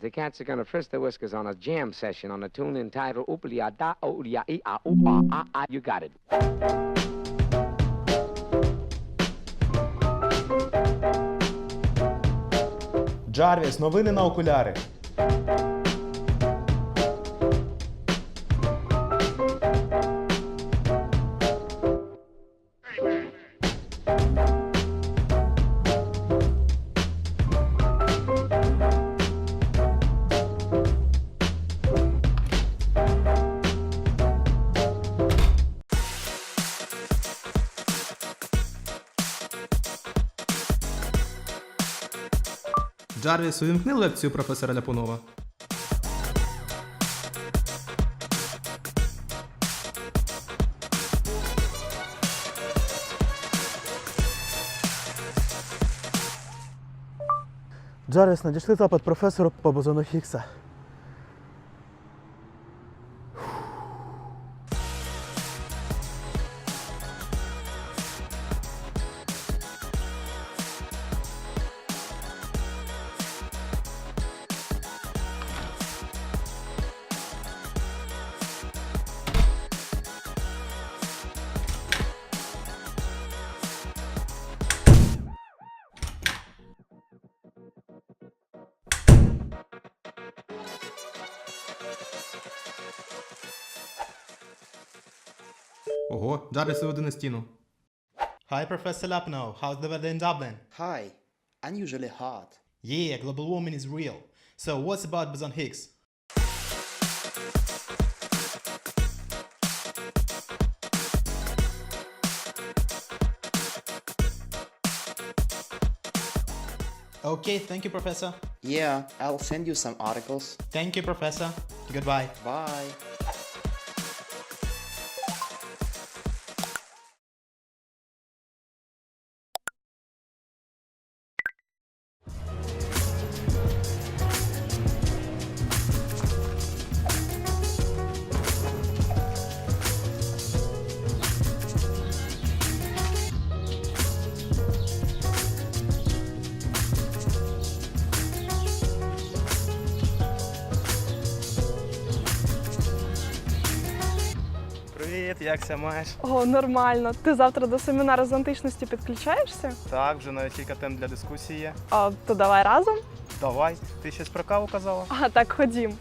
The cats are gonna frisk their whiskers on a jam session on a tune entitled Oopalia Da Oolia E A Oopa Ah Ah. You got it. Джарвіс, новини на окуляри. Джарвіс, увімкни лекцію професора Ляпунова. Джарвіс, надійшли запит професору по бозону Хіггса. Ого, Джарвіс виведи на стіну. Hi, Professor Lapnow. How's the weather in Dublin? Hi, unusually hot. Yeah, global warming is real. So, what's about boson Higgs? Okay, thank you, Professor. Yeah, I'll send you some articles. Thank you, Professor. Goodbye. Bye. Привіт, як ся маєш? О, нормально. Ти завтра до семінару з античності підключаєшся? Так, вже навіть кілька тем для дискусії є. А, то давай разом. Давай, ти щось про каву казала? А так ходім.